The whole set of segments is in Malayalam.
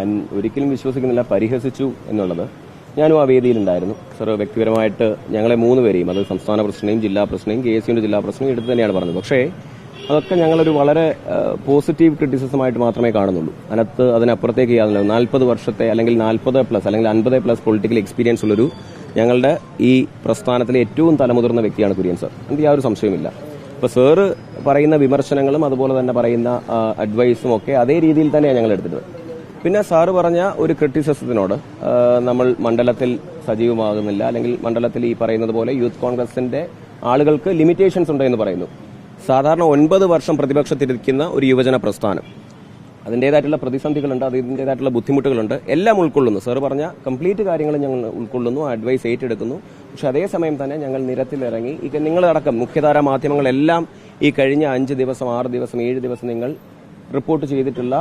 ഞാൻ ഒരിക്കലും വിശ്വസിക്കുന്നില്ല പരിഹസിച്ചു എന്നുള്ളത്. ഞാനും ആ വേദിയിലുണ്ടായിരുന്നു. സർ വ്യക്തിപരമായിട്ട് ഞങ്ങളെ മൂന്ന് പേരെയും അത് സംസ്ഥാന പ്രസിഡന്റേയും ജില്ലാ പ്രസിഡന്റേയും കെ എസ് യുവിന്റെ ജില്ലാ പ്രസിഡന്റും എടുത്ത് തന്നെയാണ് പറഞ്ഞത്. പക്ഷേ അതൊക്കെ ഞങ്ങളൊരു വളരെ പോസിറ്റീവ് ക്രിറ്റിസിസമായിട്ട് മാത്രമേ കാണുന്നുള്ളൂ. അതിനകത്ത് അതിനപ്പുറത്തേക്ക് യാതൊരു നാൽപ്പത് വർഷത്തെ അല്ലെങ്കിൽ നാൽപ്പത് പ്ലസ് അല്ലെങ്കിൽ അൻപത് പ്ലസ് പൊളിറ്റിക്കൽ എക്സ്പീരിയൻസ് ഉള്ളൊരു ഞങ്ങളുടെ ഈ പ്രസ്ഥാനത്തിലെ ഏറ്റവും തലമുതിർന്ന വ്യക്തിയാണ് കുര്യൻ സർ. എനിക്ക് ആ ഒരു സംശയമില്ല ഇപ്പൊ സാറ് പറയുന്ന വിമർശനങ്ങളും അതുപോലെ തന്നെ പറയുന്ന അഡ്വൈസും ഒക്കെ അതേ രീതിയിൽ തന്നെയാണ് ഞങ്ങൾ എടുത്തിട്ടുള്ളത്. പിന്നെ സാറ് പറഞ്ഞ ഒരു ക്രിറ്റിസിസത്തിനോട് നമ്മൾ മണ്ഡലത്തിൽ സജീവമാകുന്നില്ല അല്ലെങ്കിൽ മണ്ഡലത്തിൽ ഈ പറയുന്നത് പോലെ യൂത്ത് കോൺഗ്രസിന്റെ ആളുകൾക്ക് ലിമിറ്റേഷൻസ് ഉണ്ട് എന്ന് പറയുന്നു. സാധാരണ ഒൻപത് വർഷം പ്രതിപക്ഷത്തിരിക്കുന്ന ഒരു യുവജന പ്രസ്ഥാനം. അതിന്റെതായിട്ടുള്ള പ്രതിസന്ധികളുണ്ട് അതിന്റെതായിട്ടുള്ള ബുദ്ധിമുട്ടുകളുണ്ട് എല്ലാം ഉൾക്കൊള്ളുന്നു. സാർ പറഞ്ഞ കംപ്ലീറ്റ് കാര്യങ്ങളും ഞങ്ങൾ ഉൾക്കൊള്ളുന്നു അഡ്വൈസ് ഏറ്റെടുക്കുന്നു. പക്ഷെ അതേസമയം തന്നെ ഞങ്ങൾ നിരത്തിലിറങ്ങി ഈ നിങ്ങളടക്കം മുഖ്യധാര മാധ്യമങ്ങളെല്ലാം ഈ കഴിഞ്ഞ അഞ്ച് ദിവസം ആറ് ദിവസം ഏഴ് ദിവസം നിങ്ങൾ റിപ്പോർട്ട് ചെയ്തിട്ടുള്ള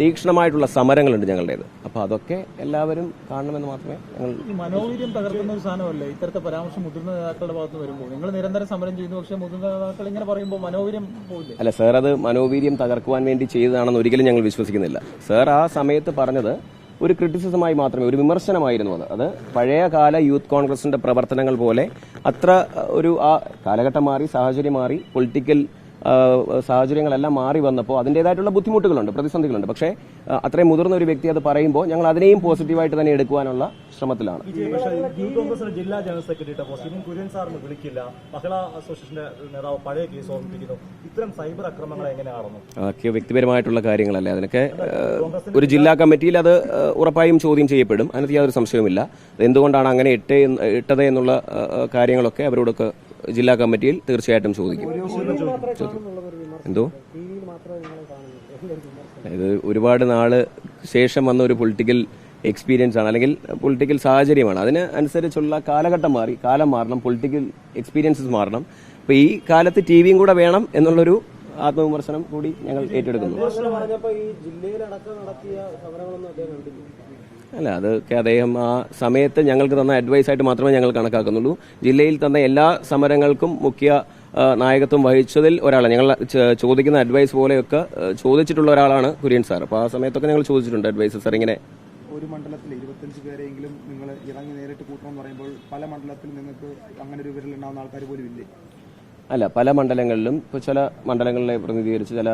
തീക്ഷ്ണമായിട്ടുള്ള സമരങ്ങളുണ്ട് ഞങ്ങളുടേത്. അപ്പോൾ അതൊക്കെ എല്ലാവരും കാണണമെന്ന് മാത്രമേ ഞങ്ങൾ മനോവീര്യം തകർക്കുന്ന ഒരു സാധനമല്ലേ? ഇത്തരത്തെ പരാമർശം മുതിർന്ന നേതാക്കളുടെ ഭാഗത്ത് വരുമ്പോൾ. നിങ്ങൾ നിരന്തരം സമരം ചെയ്യുന്നു പക്ഷേ മുതിർന്ന നേതാക്കൾ ഇങ്ങനെ പറയുമ്പോൾ മനോവീര്യം പോകില്ല അല്ല സാർ അത് മനോവീര്യം തകർക്കുവാൻ വേണ്ടി ചെയ്തതാണെന്ന് ഒരിക്കലും ഞങ്ങൾ വിശ്വസിക്കുന്നില്ല. സാർ ആ സമയത്ത് പറഞ്ഞത് ഒരു ക്രിറ്റിസിസമായി മാത്രമേ ഒരു വിമർശനമായിരുന്നു അത്. അത് പഴയകാല യൂത്ത് കോൺഗ്രസിന്റെ പ്രവർത്തനങ്ങൾ പോലെ അത്ര ഒരു ആ കാലഘട്ടം മാറി സാഹചര്യം മാറി പൊളിറ്റിക്കൽ സാഹചര്യങ്ങളെല്ലാം മാറി വന്നപ്പോൾ അതിന്റെതായിട്ടുള്ള ബുദ്ധിമുട്ടുകളുണ്ട് പ്രതിസന്ധികളുണ്ട്. പക്ഷേ അത്രയും മുതിർന്ന ഒരു വ്യക്തി അത് പറയുമ്പോൾ ഞങ്ങൾ അതിനെയും പോസിറ്റീവായിട്ട് തന്നെ എടുക്കുവാനുള്ള ശ്രമത്തിലാണ്. ജില്ലാ ജനറൽ സെക്രട്ടറി പോസ്റ്റിനും കുര്യൻ സാറിന് വിളിക്കില്ല. മഹിളാ അസോസിയേഷന്റെ നേതാവ് പഴയ കേസ് ഓർമ്മിപ്പിക്കുന്നു. ഇത്തരം സൈബർ ആക്രമണങ്ങൾ എങ്ങനെ കാണുന്നു ഒക്കെ വ്യക്തിപരമായിട്ടുള്ള കാര്യങ്ങളല്ലേ അതിനൊക്കെ ഒരു ജില്ലാ കമ്മിറ്റിയിൽ അത് ഉറപ്പായും ചോദ്യം ചെയ്യപ്പെടും. അതിനകത്ത് യാതൊരു സംശയവുമില്ല. എന്തുകൊണ്ടാണ് അങ്ങനെ ഇട്ടേ ഇട്ടത് എന്നുള്ള കാര്യങ്ങളൊക്കെ അവരോടൊക്കെ ജില്ലാ കമ്മിറ്റിയിൽ തീർച്ചയായിട്ടും ചോദിക്കും. എന്തോ? ഇത് ഒരുപാട് നാൾ ശേഷം വന്ന ഒരു പൊളിറ്റിക്കൽ എക്സ്പീരിയൻസ് ആണ്. അല്ലെങ്കിൽ പൊളിറ്റിക്കൽ സാഹചര്യമാണ്. അതിന് അനുസരിച്ചുള്ള കാലഘട്ടം മാറി. കാലം മാറണം. പൊളിറ്റിക്കൽ എക്സ്പീരിയൻസസ് മാറണം. അപ്പൊ ഈ കാലത്ത് ടി വിയും കൂടെ വേണം എന്നുള്ളൊരു ആത്മവിമർശനം കൂടി ഞങ്ങൾ ഏറ്റെടുക്കുന്നു. അല്ല അതൊക്കെ അദ്ദേഹം ആ സമയത്ത് ഞങ്ങൾക്ക് തന്ന അഡ്വൈസ് ആയിട്ട് മാത്രമേ ഞങ്ങൾ കണക്കാക്കുന്നുള്ളൂ. ജില്ലയിൽ തന്ന എല്ലാ സമരങ്ങൾക്കും മുഖ്യ നായകത്വം വഹിച്ചതിൽ ഒരാളാണ്. ഞങ്ങൾ ചോദിക്കുന്ന അഡ്വൈസ് പോലെയൊക്കെ ചോദിച്ചിട്ടുള്ള ഒരാളാണ് കുര്യൻ സാർ. അപ്പോൾ ആ സമയത്തൊക്കെ ഞങ്ങൾ ചോദിച്ചിട്ടുണ്ട് അഡ്വൈസ് സാർ ഇങ്ങനെ. ഒരു മണ്ഡലത്തിൽ ഇരുപത്തഞ്ച് പേരെങ്കിലും നിങ്ങൾ ഇറങ്ങി നേരിട്ട് കൂട്ടണം എന്ന് പറയുമ്പോൾ പല മണ്ഡലത്തിൽ നിങ്ങൾക്ക് അങ്ങനെ ഒരു വിരലുണ്ടാവുന്ന ആൾക്കാർ പോലും ഇല്ലേ? അല്ല പല മണ്ഡലങ്ങളിലും ഇപ്പോൾ ചില മണ്ഡലങ്ങളിലെ പ്രതിനിധീകരിച്ച് ചില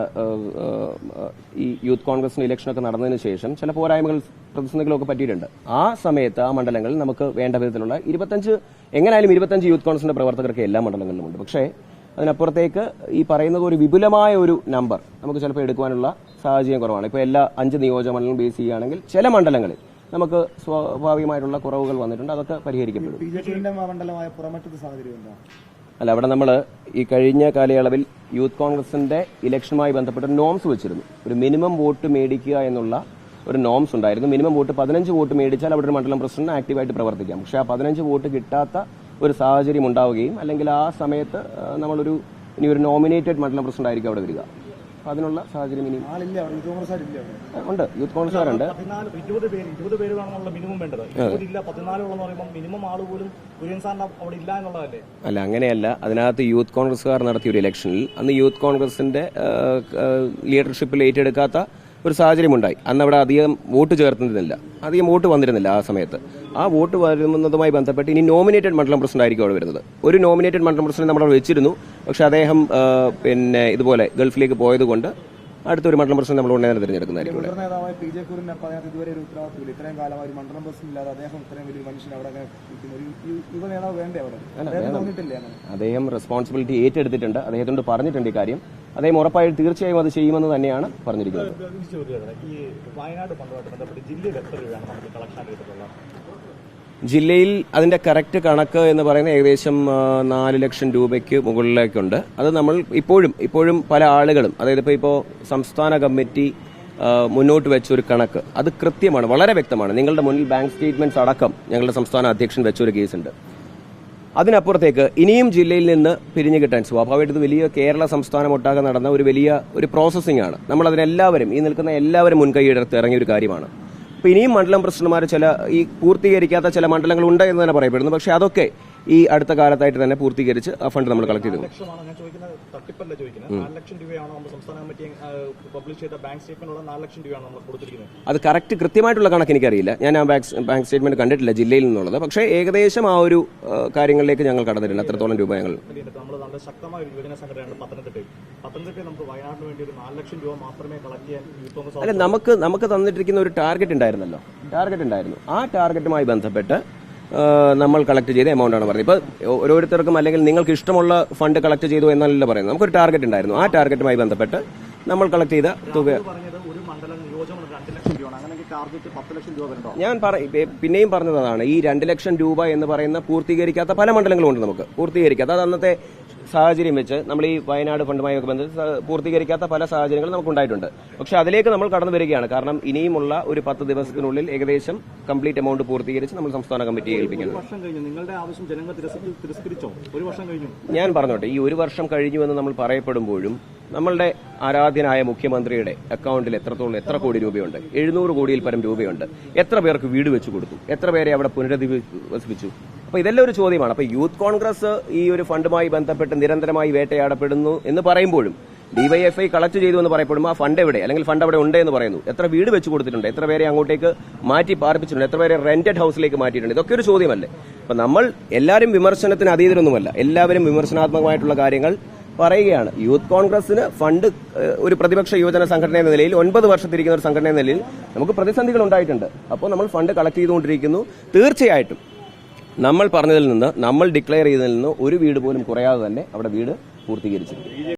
ഈ യൂത്ത് കോൺഗ്രസിന്റെ ഇലക്ഷനൊക്കെ നടന്നതിന് ശേഷം ചില പോരായ്മകൾ പ്രതിസന്ധികളൊക്കെ പറ്റിയിട്ടുണ്ട്. ആ സമയത്ത് ആ മണ്ഡലങ്ങളിൽ നമുക്ക് വേണ്ട വിധത്തിലുള്ള ഇരുപത്തഞ്ച് എങ്ങനെയായാലും ഇരുപത്തഞ്ച് യൂത്ത് കോൺഗ്രസിന്റെ പ്രവർത്തകർക്ക് എല്ലാ മണ്ഡലങ്ങളിലും ഉണ്ട്. പക്ഷേ അതിനപ്പുറത്തേക്ക് ഈ പറയുന്നത് ഒരു വിപുലമായ ഒരു നമ്പർ നമുക്ക് ചിലപ്പോൾ എടുക്കുവാനുള്ള സാഹചര്യം കുറവാണ്. ഇപ്പോൾ എല്ലാ അഞ്ച് നിയോജക മണ്ഡലം ബേസ് ചെയ്യുകയാണെങ്കിൽ ചില മണ്ഡലങ്ങളിൽ നമുക്ക് സ്വാഭാവികമായിട്ടുള്ള കുറവുകൾ വന്നിട്ടുണ്ട്. അതൊക്കെ പരിഹരിക്കപ്പെടും. അല്ല അവിടെ നമ്മൾ ഈ കഴിഞ്ഞ കാലയളവിൽ യൂത്ത് കോൺഗ്രസിന്റെ ഇലക്ഷനുമായി ബന്ധപ്പെട്ട നോംസ് വെച്ചിരുന്നു. ഒരു മിനിമം വോട്ട് മേടിക്കുക എന്നുള്ള ഒരു നോംസ് ഉണ്ടായിരുന്നു. മിനിമം വോട്ട് പതിനഞ്ച് വോട്ട് മേടിച്ചാൽ അവിടെ ഒരു മണ്ഡലം പ്രസിഡന്റ് ആക്റ്റീവായിട്ട് പ്രവർത്തിക്കാം. പക്ഷേ ആ പതിനഞ്ച് വോട്ട് കിട്ടാത്ത ഒരു സാഹചര്യം ഉണ്ടാവുകയും അല്ലെങ്കിൽ ആ സമയത്ത് നമ്മളൊരു ഇനി ഒരു നോമിനേറ്റഡ് മണ്ഡലം പ്രസിഡന്റ് ആയിരിക്കും അവിടെ വരിക. അതിനുള്ള സാഹചര്യം ഇനി ഉണ്ട്. യൂത്ത് കോൺഗ്രസ് കോൺഗ്രസ്സുകാരുണ്ട് ഇരുപത് പേര് ഇരുപത് പേര് വേണമെന്നുള്ള മിനിമം വേണ്ടത്. ഇരുപതില്ല പതിനാലുള്ളെന്ന് പറയുമ്പോൾ മിനിമം പോലും കുര്യൻ അവിടെ ഇല്ല എന്നുള്ളതല്ലേ? അല്ല അങ്ങനെയല്ല. അതിനകത്ത് യൂത്ത് കോൺഗ്രസ്സുകാർ നടത്തിയ ഒരു ഇലക്ഷനിൽ അന്ന് യൂത്ത് കോൺഗ്രസിന്റെ ലീഡർഷിപ്പിൽ ഏറ്റെടുക്കാത്ത ഒരു സാഹചര്യം ഉണ്ടായി അന്ന് അവിടെ അധികം വോട്ട് ചേർത്തുന്നില്ല അധികം വോട്ട് വന്നിരുന്നില്ല ആ സമയത്ത്. ആ വോട്ട് വരുന്നതുമായി ബന്ധപ്പെട്ട് ഇനി നോമിനേറ്റഡ് മണ്ഡലം പ്രസിഡന്റ് ആയിരിക്കും അവിടെ വരുന്നത്. ഒരു നോമിനേറ്റഡ് മണ്ഡലം പ്രസിഡന്റ് നമ്മൾ വെച്ചിരുന്നു. പക്ഷെ അദ്ദേഹം പിന്നെ ഇതുപോലെ ഗൾഫിലേക്ക് പോയതുകൊണ്ട് അടുത്തൊരു മണ്ഡലം പ്രസിഡന്റ് നമ്മൾ ഉടനെ തന്നെ തിരഞ്ഞെടുക്കുന്നതായിരിക്കും ഇവിടെ മുതിർന്ന നേതാവായ പി ജെ കുറിന് ഇതുവരെ ഒരു ഉത്തരവാദിത്തമില്ല. ഇത്രയും കാലം ഒരു മണ്ഡലം പ്രസിഡന്റ് ഇല്ലാതെ അദ്ദേഹം ഒരു റെസ്പോൺസിബിലിറ്റി ഏറ്റെടുത്തിട്ടുണ്ട്. അദ്ദേഹത്തോട് പറഞ്ഞിട്ടുണ്ട് ഈ കാര്യം. അദ്ദേഹം ഉറപ്പായും തീർച്ചയായും അത് ചെയ്യുമെന്ന് തന്നെയാണ് പറഞ്ഞിരിക്കുന്നത്. ഈ വയനാട് ജില്ലയിൽ എത്ര രൂപയാണ് നമുക്ക് കളക്ഷൻ എടുത്തിട്ടുള്ളത് ജില്ലയിൽ അതിന്റെ കറക്റ്റ് കണക്ക് എന്ന് പറയുന്നത് ഏകദേശം നാല് ലക്ഷം രൂപയ്ക്ക് മുകളിലേക്കുണ്ട്. അത് നമ്മൾ ഇപ്പോഴും ഇപ്പോഴും പല ആളുകളും അതായത് ഇപ്പോൾ ഇപ്പോൾ സംസ്ഥാന കമ്മിറ്റി മുന്നോട്ട് വെച്ച ഒരു കണക്ക്. അത് കൃത്യമാണ് വളരെ വ്യക്തമാണ്. നിങ്ങളുടെ മുന്നിൽ ബാങ്ക് സ്റ്റേറ്റ്മെന്റ്സ് അടക്കം ഞങ്ങളുടെ സംസ്ഥാന അധ്യക്ഷൻ വെച്ചൊരു കേസുണ്ട് അതിനപ്പുറത്തേക്ക് ഇനിയും ജില്ലയിൽ നിന്ന് പിരിഞ്ഞു കിട്ടാൻ സ്വാഭാവികമായിട്ട് വലിയ കേരള സംസ്ഥാനം ഒട്ടാകെ നടന്ന ഒരു വലിയ ഒരു പ്രോസസ്സിംഗ് ആണ്. നമ്മൾ അതിനെല്ലാവരും ഈ നിൽക്കുന്ന എല്ലാവരും മുൻകൈയെടുത്ത് ഇറങ്ങിയ ഒരു കാര്യമാണ്. അപ്പോൾ ഇനിയും മണ്ഡലം പ്രസിഡന്റുമാർ ചില ഈ പൂർത്തീകരിക്കാത്ത ചില മണ്ഡലങ്ങൾ ഉണ്ട് എന്ന് തന്നെ പറയപ്പെടുന്നു. പക്ഷേ അതൊക്കെ ഈ അടുത്ത കാലത്തായിട്ട് തന്നെ പൂർത്തീകരിച്ച് ആ ഫണ്ട് നമ്മൾ കളക്ട് ചെയ്തു അത് കറക്റ്റ് കൃത്യമായിട്ടുള്ള കണക്ക് എനിക്കറിയില്ല. ഞാൻ ആ ബാങ്ക് ബാങ്ക് സ്റ്റേറ്റ്മെന്റ് കണ്ടിട്ടില്ല ജില്ലയിൽ നിന്നുള്ളത്. പക്ഷേ ഏകദേശം ആ ഒരു കാര്യങ്ങളിലേക്ക് ഞങ്ങൾ കടന്നിട്ടുണ്ട്. അത്രത്തോളം രൂപ ഞങ്ങൾ നല്ല ശക്തമായ ഒരു യുവജന സംഘടനയാണ് പത്തനംതിട്ടയിൽ. പത്തനംതിട്ടയിൽ നമുക്ക് വയനാടിന് വേണ്ടി ഒരു നാല് ലക്ഷം രൂപ മാത്രമേ കളക്ട് ചെയ്യാൻ യൂത്ത് കോൺഗ്രസ് അല്ല നമുക്ക് നമുക്ക് തന്നിട്ടിരിക്കുന്ന ഒരു ടാർഗറ്റ് ഉണ്ടായിരുന്നല്ലോ. ടാർഗറ്റ് ഉണ്ടായിരുന്നു. ആ ടാർഗറ്റുമായി ബന്ധപ്പെട്ട് നമ്മൾ കളക്ട് ചെയ്ത എമൗണ്ട് ആണ് പറയുന്നത് ഇപ്പോൾ ഓരോരുത്തർക്കും അല്ലെങ്കിൽ നിങ്ങൾക്ക് ഇഷ്ടമുള്ള ഫണ്ട് കളക്ട് ചെയ്തു എന്നല്ല പറയുന്നത്. നമുക്കൊരു ടാർഗറ്റ് ഉണ്ടായിരുന്നു. ആ ടാർഗറ്റുമായി ബന്ധപ്പെട്ട് നമ്മൾ കളക്ട് ചെയ്ത തുക ഞാൻ പിന്നെയും പറഞ്ഞതാണ് ഈ രണ്ട് ലക്ഷം രൂപ എന്ന് പറയുന്ന പൂർത്തീകരിക്കാത്ത പല മണ്ഡലങ്ങളും ഉണ്ട് നമുക്ക്. പൂർത്തീകരിക്കാത്ത അത് അന്നത്തെ സാഹചര്യം വെച്ച് നമ്മൾ ഈ വയനാട് ഫണ്ടുമായി ഒക്കെ ബന്ധിച്ച് സ- പൂർത്തീകരിക്കാത്ത പല സാഹചര്യങ്ങളും നമുക്ക് ഉണ്ടായിട്ടുണ്ട് പക്ഷെ അതിലേക്ക് നമ്മൾ കടന്നു വരികയാണ്. കാരണം ഇനിയുമുള്ള ഒരു പത്ത് ദിവസത്തിനുള്ളിൽ ഏകദേശം കംപ്ലീറ്റ് എമൗണ്ട് പൂർത്തീകരിച്ച് നമ്മൾ സംസ്ഥാന കമ്മിറ്റിയെ കഴിഞ്ഞു. ഞാൻ പറഞ്ഞോട്ടെ ഈ ഒരു വർഷം കഴിഞ്ഞു എന്ന് നമ്മൾ പറയപ്പെടുമ്പോഴും നമ്മളുടെ ആരാധ്യനായ മുഖ്യമന്ത്രിയുടെ അക്കൗണ്ടിൽ എത്രത്തോളം എത്ര കോടി രൂപയുണ്ട്? എഴുന്നൂറ് കോടിയിൽ പരം രൂപയുണ്ട്. എത്ര പേർക്ക് വീട് വെച്ചു കൊടുത്തു? എത്ര പേരെ അവിടെ പുനരധിവസിപ്പിച്ചു? അപ്പൊ ഇതെല്ലാം ഒരു ചോദ്യമാണ്. അപ്പൊ യൂത്ത് കോൺഗ്രസ് ഈ ഒരു ഫണ്ടുമായി ബന്ധപ്പെട്ട് നിരന്തരമായി വേട്ടയാടപ്പെടുന്നു എന്ന് പറയുമ്പോഴും ഡിവൈഎഫ്ഐ കളക്ട് ചെയ്തു എന്ന് പറയപ്പെടുമ്പോൾ ആ ഫണ്ട് എവിടെ? അല്ലെങ്കിൽ ഫണ്ട് അവിടെ ഉണ്ട് എന്ന് പറയുന്നു. എത്ര വീട് വെച്ച് കൊടുത്തിട്ടുണ്ട്? എത്ര പേരെ അങ്ങോട്ടേക്ക് മാറ്റി പാർപ്പിച്ചിട്ടുണ്ട്? എത്ര പേരെ റെന്റഡ് ഹൗസിലേക്ക് മാറ്റിയിട്ടുണ്ട്? ഇതൊക്കെ ഒരു ചോദ്യമല്ലേ? അപ്പൊ നമ്മൾ എല്ലാവരും വിമർശനത്തിന് അതീതരൊന്നുമല്ല. എല്ലാവരും വിമർശനാത്മകമായിട്ടുള്ള കാര്യങ്ങൾ പറയുകയാണ്. യൂത്ത് കോൺഗ്രസിന് ഫണ്ട് ഒരു പ്രതിപക്ഷ യുവജന സംഘടന എന്ന നിലയിൽ ഒൻപത് വർഷത്തിരിക്കുന്ന ഒരു സംഘടന എന്ന നിലയിൽ നമുക്ക് പ്രതിസന്ധികൾ ഉണ്ടായിട്ടുണ്ട്. അപ്പോൾ നമ്മൾ ഫണ്ട് കളക്ട് ചെയ്തുകൊണ്ടിരിക്കുന്നു. തീർച്ചയായിട്ടും നമ്മൾ പറഞ്ഞതിൽ നിന്ന് നമ്മൾ ഡിക്ലെയർ ചെയ്തതിൽ നിന്ന് ഒരു വീട് പോലും കുറയാതെ തന്നെ അവിടെ വീട് പൂർത്തീകരിച്ചിരിക്കും